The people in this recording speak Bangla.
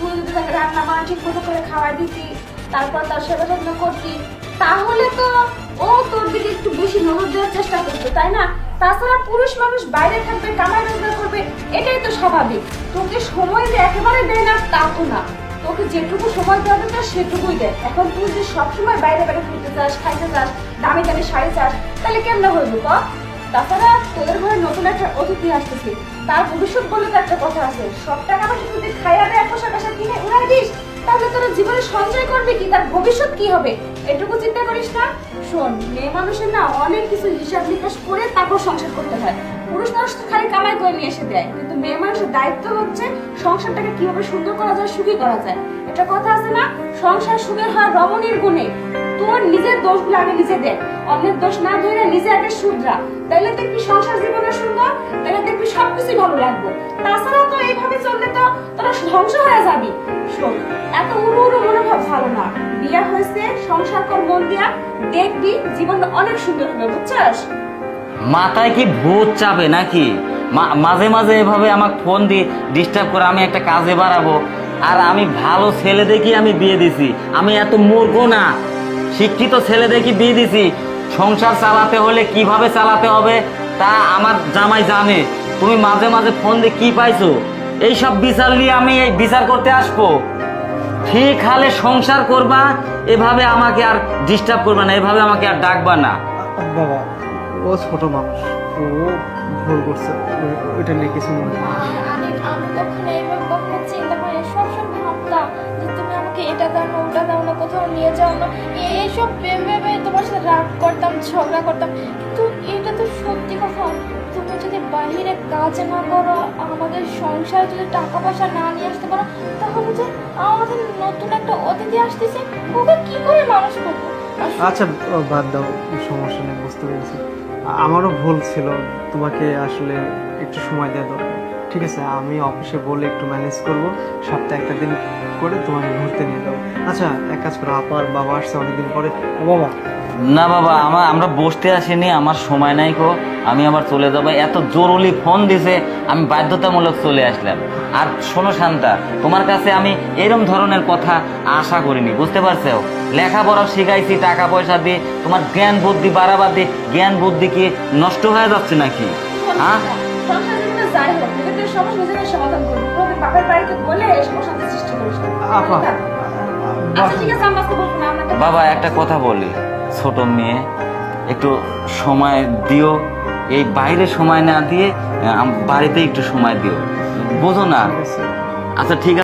তার সময় না সেটুকুই দেয়। এখন তুই যদি সবসময় বাইরে বাইরে ঘুরতে চাস, খাইতে চাস, দামি দামি চাস, তাহলে তাছাড়া তোদের ঘরে নতুন একটা অতিথি আসতেছে। তার ভবিষ্যৎ বলে তো একটা কথা আছে, সব টাকা পয়সা খাইয়া তাহলে তোরা জীবনে সঞ্চয় করবে কি? তার ভবিষ্যৎ কি হবে? এটুকু চিন্তা করিস না। শোন, মেয়ে মানুষের না অনেক কিছু হিসাব নিকাশ করে তারপর সংসার করতে হয়। পুরুষ মানুষ তো খালি কামাই করে নিয়ে এসে দেয়। কিন্তু মেয়ে মানুষের দায়িত্ব হচ্ছে সংসারটাকে কীভাবে সুন্দর করা যায়, সুখী করা যায়। এটা কথা আছে না, সংসার সুখের হয় রমণীর গুণে। তোর নিজের দোষগুলো আগে নিজে দেখ অন্যের দোষ না ধরে নিজে আগে শুধরা। তাহলে দেখবি সংসার জীবনে সুন্দর তাহলে দেখবি সবকিছুই ভালো লাগবে। তাছাড়া তো এইভাবে চললে তো তোরা ধ্বংস হয়ে যাবি। এত উড়ু উড়ু মনোভাব ভালো না। বিয়া হয়েছে, সংসার কর মন দিয়া, দেখবি জীবনটা অনেক সুন্দর হবে, বুঝছস? মাথায় কি ভূত চাপে নাকি? মাঝে মাঝে এভাবে আমাকে ফোন দিয়ে ডিস্টার্ব করে আমি একটা কাজে বাড়াবো। আর আমি ভালো ছেলে দেখি আমি বিয়ে দিছি। আমি এত মূর্খ না। শিক্ষিত ছেলে দেখি বিয়ে দিছি। সংসার চালাতে হলে কীভাবে চালাতে হবে তা আমার জামাই জানে। তুমি মাঝে মাঝে ফোন দিয়ে কি পাইছো? এইসব বিচার নিয়ে আমি এই বিচার করতে আসব। ঠিক হালে সংসার করবা এভাবে আমাকে আর ডিস্টার্ব করবা না এভাবে আমাকে আর ডাকবা না। বাবা ও ছোট মানুষ। ও ভুল করছে। ওইটা নিয়ে কিছু মনে আমি আমি কখনো এইভাবে কখনো চিন্তা করি সবসময় ভাবতাম যে তুমি আমাকে এটা দাও না ওটা দাও না কোথাও নিয়ে যাও না। এইসব ভেবে ভেবে তোমার সাথে রাগ করতাম ঝগড়া করতাম। কিন্তু এটা তো সত্যি কথা। তুমি যদি বাহিরে কাজ না করো সংসারে যদি টাকা পয়সা না নিয়ে আসতে পারো, তাহলে যে আমাদের নতুন একটা অতিথি আসতেছে, ওকে কি করে মানুষ করব? আচ্ছা বাদ দাও, সমস্যা নেই, বুঝতে পেরেছি। আমারও ভুল ছিল, তোমাকে আসলে একটু সময় দেওয়া দরকার ঠিক আছে, আমি অফিসে বলে একটু ম্যানেজ করব, সপ্তাহে একটা দিন করে তোমাকে ঘুরতে নিয়ে যাব। আচ্ছা এক কাজ করো আপার বাবা আসছে অনেকদিন পরে। বাবা না বাবা আমার আমরা বসতে আসিনি আমার সময় নাই কো আমি আবার চলে যাব। এত জরুরি ফোন দিছে আমি বাধ্যতামূলক চলে আসলাম। আর শোনো শান্তা তোমার কাছে আমি এরম ধরনের কথা আশা করিনি বুঝতে পারছ? লেখাপড়া শিখাইছি টাকা পয়সা দিয়ে তোমার জ্ঞান বুদ্ধি বাড়াবার দিয়ে জ্ঞান বুদ্ধি কি নষ্ট হয়ে যাচ্ছে নাকি? হ্যাঁ? আচ্ছা বাবা একটা কথা বলি। ছোট মেয়ে একটু সময় দিও। এই বাইরে সময় না দিয়ে বাড়িতে একটু সময় দিও। বোঝো না? আচ্ছা ঠিক আছে।